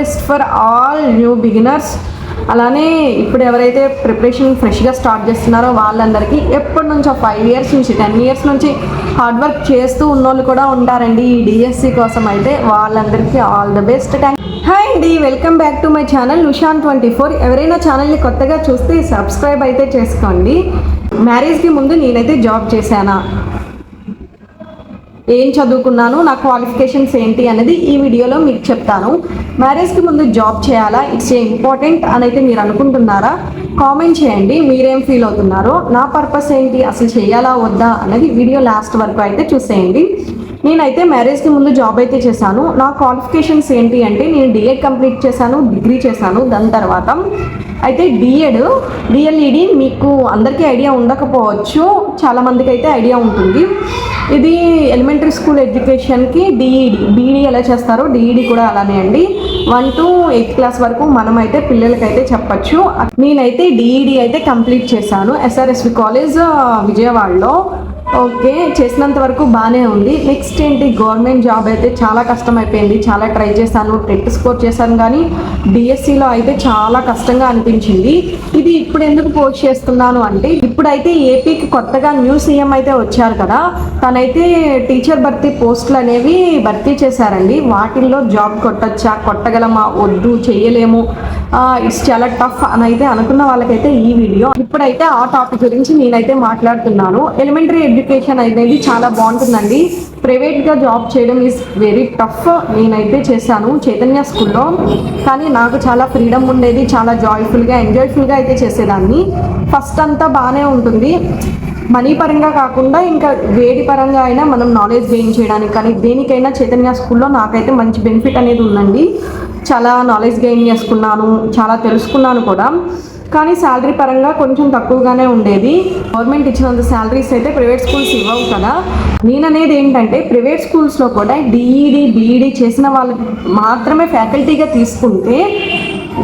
Best for all new beginners. అలానే ఇప్పుడు ఎవరైతే ప్రిపరేషన్ ఫ్రెష్గా స్టార్ట్ చేస్తున్నారో వాళ్ళందరికీ ఎప్పటి నుంచో ఫైవ్ ఇయర్స్ నుంచి టెన్ ఇయర్స్ నుంచి హార్డ్ వర్క్ చేస్తూ ఉన్నోళ్ళు కూడా ఉంటారండి ఈ డిఎస్సి కోసం అయితే. వాళ్ళందరికీ all the best. Thank hi అండి welcome back to my channel Ushan twenty four. ఎవరైనా ఛానల్ని కొత్తగా చూస్తే సబ్స్క్రైబ్ అయితే చేసుకోండి. మ్యారేజ్కి ముందు నేనైతే జాబ్ చేశానా? ఏం చదువుకున్నాను నా క్వాలిఫికేషన్స్ ఏంటి అనేది ఈ వీడియోలో మీకు చెప్తాను. మ్యారేజ్కి ముందు జాబ్ చేయాలా? ఇట్స్ ఏ ఇంపార్టెంట్ అని అయితే మీరు అనుకుంటున్నారా? కామెంట్ చేయండి మీరేం ఫీల్ అవుతున్నారో? నా పర్పస్ ఏంటి? అసలు చేయాలా వద్దా? అనేది వీడియో లాస్ట్ వరకు అయితే చూసేయండి. నేనైతే మ్యారేజ్కి ముందు జాబ్ అయితే చేశాను. నా క్వాలిఫికేషన్స్ ఏంటి అంటే నేను డిఎడ్ కంప్లీట్ చేశాను డిగ్రీ చేశాను. దాని తర్వాత అయితే డిఎడ్ డిఎల్ఈడి మీకు అందరికీ ఐడియా ఉండకపోవచ్చు. చాలామందికి అయితే ఐడియా ఉంటుంది. ఇది ఎలిమెంటరీ స్కూల్ ఎడ్యుకేషన్కి డిఈడి బీఈడి ఎలా చేస్తారో డిఈడి కూడా అలానే అండి. వన్ టు ఎయిత్ క్లాస్ వరకు మనమైతే పిల్లలకైతే చెప్పచ్చు. నేనైతే డిఈడి అయితే కంప్లీట్ చేశాను. ఎస్ఆర్ఎస్వి కాలేజ్ విజయవాడలో. ఓకే చేసినంత వరకు బాగానే ఉంది. నెక్స్ట్ ఏంటి గవర్నమెంట్ జాబ్ అయితే చాలా కష్టం అయిపోయింది చాలా ట్రై చేశాను టెట్ స్కోర్ చేశాను కానీ డిఎస్సిలో అయితే చాలా కష్టంగా అనిపించింది. ఇది ఇప్పుడు ఎందుకు పోస్ట్ చేస్తున్నాను అంటే ఇప్పుడైతే ఏపీకి కొత్తగా న్యూ సీఎం అయితే వచ్చారు కదా తనైతే టీచర్ భర్తీ పోస్టులు అనేవి భర్తీ చేశారండి. వాటిల్లో జాబ్ కొట్టచ్చా కొట్టగలమా వద్దు చేయలేము ఇట్స్ చాలా టఫ్ అని అయితే అనుకున్న వాళ్ళకైతే ఈ వీడియో. ఇప్పుడైతే ఆ టాపిక్ గురించి నేనైతే మాట్లాడుతున్నాను. ఎలిమెంటరీ ఎడ్యుకేషన్ అనేది చాలా బాగుంటుందండి. ప్రైవేట్గా జాబ్ చేయడం ఈజ్ వెరీ టఫ్ నేనైతే చేశాను చైతన్య స్కూల్లో. కానీ నాకు చాలా ఫ్రీడమ్ ఉండేది చాలా జాయ్ఫుల్గా ఎంజాయ్ఫుల్గా అయితే చేసేదాన్ని. ఫస్ట్ అంతా బాగానే ఉంటుంది. మనీ పరంగా కాకుండా ఇంకా వేడి పరంగా అయినా మనం నాలెడ్జ్ గెయిన్ చేయడానికి కానీ దేనికైనా చైతన్య స్కూల్లో నాకైతే మంచి బెనిఫిట్ అనేది ఉందండి. చాలా నాలెడ్జ్ గెయిన్ చేసుకున్నాను చాలా తెలుసుకున్నాను కూడా. కానీ శాలరీ పరంగా కొంచెం తక్కువగానే ఉండేది. గవర్నమెంట్ ఇచ్చినంత శాలరీస్ అయితే ప్రైవేట్ స్కూల్స్ ఇవ్వవు కదా. నేననేది ఏంటంటే ప్రైవేట్ స్కూల్స్లో కూడా డిఈడి బీఈడి చేసిన వాళ్ళకి మాత్రమే ఫ్యాకల్టీగా తీసుకుంటే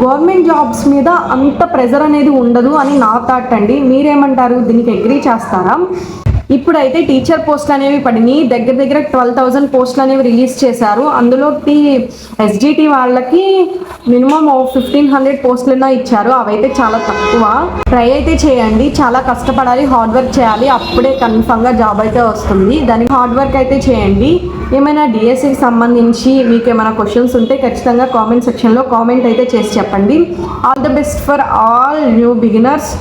గవర్నమెంట్ జాబ్స్ మీద అంత ప్రెజర్ అనేది ఉండదు అని నా థాట్ అండి. మీరేమంటారు? దీనికి అగ్రీ చేస్తారా? ఇప్పుడైతే టీచర్ పోస్టులు అనేవి పడినాయి దగ్గర దగ్గర ట్వెల్వ్ థౌజండ్ పోస్టులు అనేవి రిలీజ్ చేశారు. అందులో ఎస్జిటి వాళ్ళకి మినిమం ఫిఫ్టీన్ హండ్రెడ్ పోస్టులైనా ఇచ్చారు. అవైతే చాలా తక్కువ. ట్రై అయితే చేయండి. చాలా కష్టపడాలి. హార్డ్ వర్క్ చేయాలి. అప్పుడే కన్ఫామ్గా జాబ్ అయితే వస్తుంది. దానికి హార్డ్ వర్క్ అయితే చేయండి. ఏమైనా డిఎస్సికి సంబంధించి మీకు ఏమైనా క్వశ్చన్స్ ఉంటే ఖచ్చితంగా కామెంట్ సెక్షన్లో కామెంట్ అయితే చేసి చెప్పండి. All the best for all new beginners.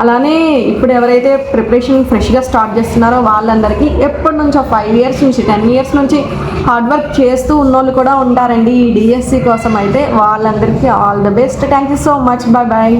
అలానే ఇప్పుడు ఎవరైతే ప్రిపరేషన్ ఫ్రెష్గా స్టార్ట్ చేస్తున్నారో వాళ్ళందరికీ ఎప్పటి నుంచో ఫైవ్ ఇయర్స్ నుంచి టెన్ ఇయర్స్ నుంచి హార్డ్ వర్క్ చేస్తూ ఉన్నోళ్ళు కూడా ఉంటారండి ఈ డిఎస్సి కోసం అయితే వాళ్ళందరికీ all the best thank you so much bye bye